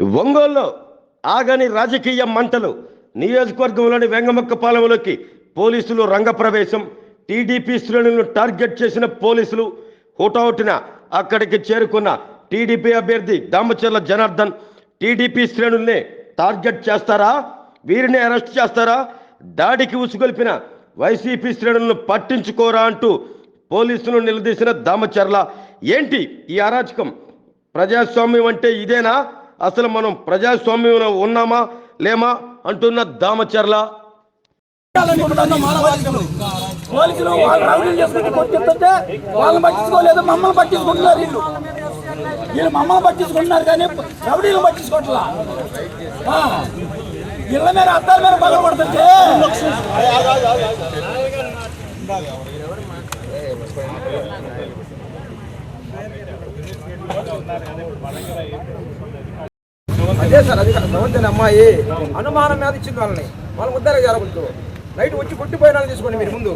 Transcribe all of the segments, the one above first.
ఒంగోలులో ఆగని రాజకీయ మంటలు నియోజకవర్గంలోని వెంగమక్కపాలెంలోకి పోలీసులు రంగప్రవేశం టీడీపీ శ్రేణులను టార్గెట్ చేసిన పోలీసులు హుటాహుటిన అక్కడికి చేరుకున్న టీడీపీ అభ్యర్థి దామచర్ల జనార్దన్ టీడీపీ శ్రేణుల్ని టార్గెట్ చేస్తారా? వీరిని అరెస్ట్ చేస్తారా? దాడికి ఉసుగొల్పిన వైసీపీ శ్రేణులను పట్టించుకోరా అంటూ పోలీసులు నిలదీసిన దామచర్ల. ఏంటి ఈ అరాచకం? ప్రజాస్వామ్యం అంటే ఇదేనా? అసలు మనం ప్రజాస్వామ్యం ఉన్నామా లేమా అంటున్న దామచర్ల. పోలీసులు వాళ్ళు రౌడీలు చేసుకుంటే కొట్టిస్తుంటే వాళ్ళని పట్టించుకోలేదు మమ్మల్ని పట్టించుకుంటున్నారు వీళ్ళు. వీళ్ళు మమ్మల్ని పట్టించుకుంటున్నారు కానీ రౌడీలు పట్టించుకోవట్లా ఇళ్ళ మీద అద్దాల మీద పగల పడుతుంటే అదే సార్ అది భగవంతుని అమ్మాయి అనుమానం మీద ఇచ్చింది వాళ్ళని వాళ్ళ ముద్దరే జరగదు నైట్ వచ్చి కొట్టిపోయిన తీసుకోండి మీరు ముందు.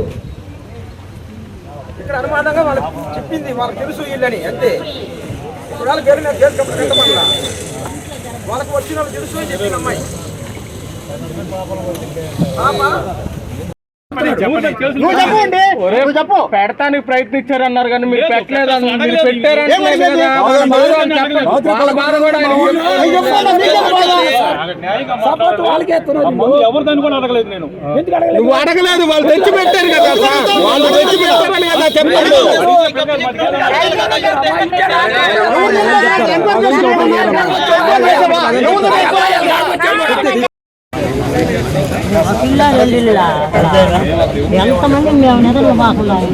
ఇక్కడ అనుమానంగా వాళ్ళకి చెప్పింది వాళ్ళకి తెలుసు వీళ్ళని అంతే. ఇప్పుడు పేరు మీద పేరు కప్పు కట్టమన్నా వాళ్ళకి వచ్చిన వాళ్ళు తెలుసు అని చెప్పింది అమ్మాయి. ఆమా? పెడతానికి ప్రయత్నించారన్నారు కానీ మీరు పెట్టలేదు అన్న- మీరు పెట్టారంటే కదా వాళ్ళ బాధ అని చెప్పండి. వాళ్ళ బాధ కూడా ఆయన సపోర్ట్ వాళ్ళకే ఎత్తున్నారు. ఎవరిదని కూడా అడగలేదు? నువ్వు వాళ్ళు తెచ్చి పెట్టారు కదా. వాళ్ళు తెచ్చి పెట్టారని కదా పిల్లలు వెళ్ళిలా ఎంతమంది మేము నిద్రలు మాకున్నాము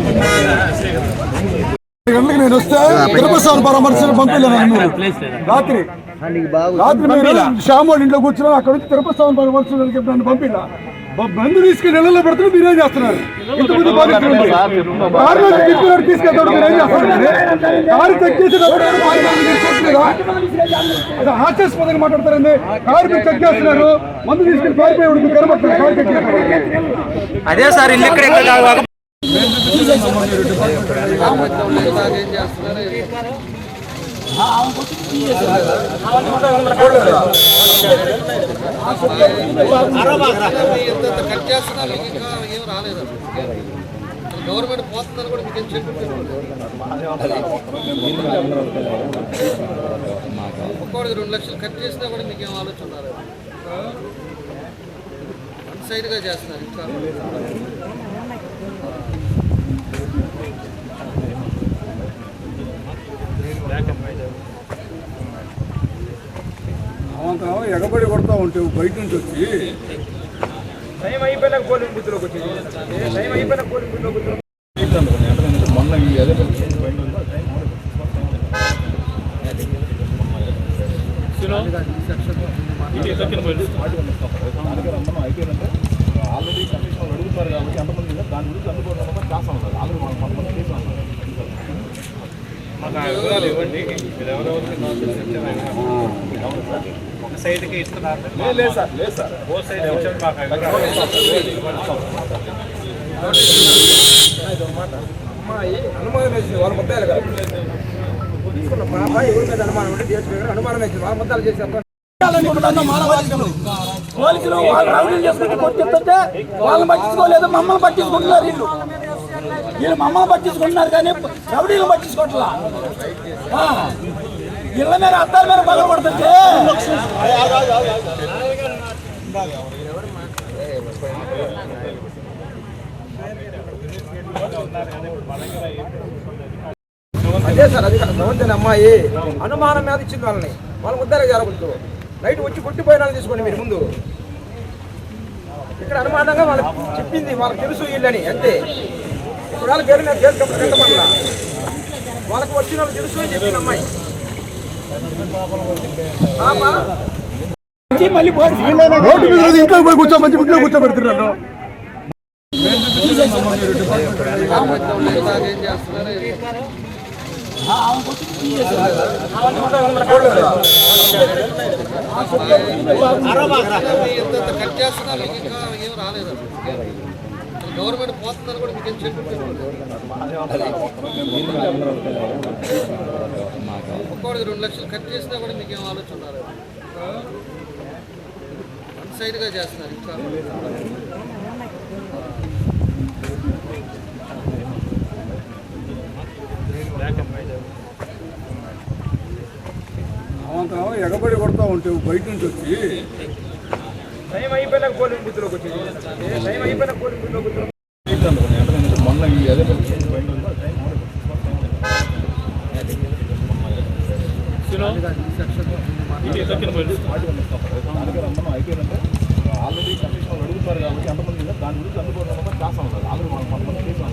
గంటలకు నేను వస్తే తిరుపతి స్వామి పరామర్శలు మీరు రాత్రి రాత్రి మీరు శ్యామోడి ఇంట్లో కూర్చున్నారు అక్కడ నుంచి తిరుపతి స్వామి పరామర్శలు నన్ను పంపిలా. మందు తీసుకుని నెలలో పెడుతున్నారు మీరేం చేస్తున్నారు ఇంతకుముందు బాధితులు ఉంది. కారు నుంచి తిప్పినాడు తీసుకెళ్తాడు మీరేం చేస్తున్నారు కారు చెక్ చేసేటప్పుడు హాస్యాస్పదంగా మాట్లాడతారండి కారు మీరు చెక్ చేస్తున్నారు మందు తీసుకెళ్ళి పారిపోయి మీకు కనబడుతుంది కారు చెక్ చేస్తున్నారు అదే సార్ ఇల్లు ఇక్కడ కట్ చేస్తున్నా ఇంకా ఏం రాలేదు గవర్నమెంట్ పోతుందని కూడా మీకు చెప్పి ఒక్కోడికి రెండు లక్షలు కట్ చేసినా కూడా మీకు ఏం ఆలోచన ఉన్నారు వన్ సైడ్గా చేస్తున్నారు ఇంకా అవంతా ఎగబడి కొడతా ఉంటే బయట నుంచి వచ్చి టైం అయిపోయినాక పోలింగ్ బూత్లోకి వచ్చింది టైం అయిపోయినాక పోలింగ్ బూత్లోకి వచ్చింది. ఆల్రెడీ కమిషన్ అడుగుతారు కాబట్టి ఎంతమంది? దాని గురించి అందుకోవడం చేస్తాం ఆల్రెడీ మనం కొంతమంది చేసాం లేదు సార్ లేదు సార్. అమ్మాయి అనుమానం వేసింది. వాళ్ళ ముద్దాలు కాదు. తీసుకున్న పాప ఎవరి మీద అనుమానం ఉంటే తీసుకుని అనుమానం వేసింది. వాళ్ళ ముద్దాలు పోలీసులు వాళ్ళు రౌడీలు చేసుకుంటే కొట్టిస్తుంటే వాళ్ళని పట్టించుకోలేదు మమ్మల్ని పట్టించుకుంటున్నారు వీళ్ళు. వీళ్ళు మమ్మల్ని పట్టించుకుంటున్నారు కానీ రౌడీలు పట్టించుకోవట్లా. ఆ, ఇళ్ళ మీద అద్దాల మీద పగలు పడుతుంటే అదే సార్ అది భగవంతుని అమ్మాయి అనుమానం మీద ఇచ్చింది వాళ్ళని. వాళ్ళ ముద్దరే జరగదు నైట్ వచ్చి కొట్టిపోయిన తీసుకోండి మీరు ముందు. ఇక్కడ అనుమానంగా వాళ్ళకి చెప్పింది వాళ్ళకి తెలుసు వీళ్ళని అంతే. ఇప్పుడు పేరు మీద గేరు కప్పు వాళ్ళకి వచ్చిన వాళ్ళు తెలుసు అని చెప్పింది అమ్మాయి. రోడ్డు మీద ఇంట్లో పోయి కూర్చో మంచి ఇంట్లో కూర్చోబెడుతున్నాను కట్ చేస్తున్నారు? ఇంకా ఏం రాలేదు? గవర్నమెంట్ పోతుందని కూడా మీకు చెప్పి ఒక్కోడికి రెండు లక్షలు కట్ చేసినా కూడా మీకు ఏం ఆలోచన ఉన్నారు వన్ సైడ్గా చేస్తున్నారు ఇంకా. ఎగబడి కొడతా ఉంటే బయట నుంచి వచ్చి టైం అయిపోయినాక పోలింగ్ బూత్లోకి వచ్చింది. టైం అయిపోయినాక పోలింగ్ బూత్లోకి వచ్చింది. మొన్న అదే ఆల్రెడీ కమిషన్ వాళ్ళు అడుగుతారు కాబట్టి ఎంతమంది దాని గురించి అందుకోవడం చేస్తాం. ఉన్నారు ఆల్రెడీ మనం కొంతమంది చేసాం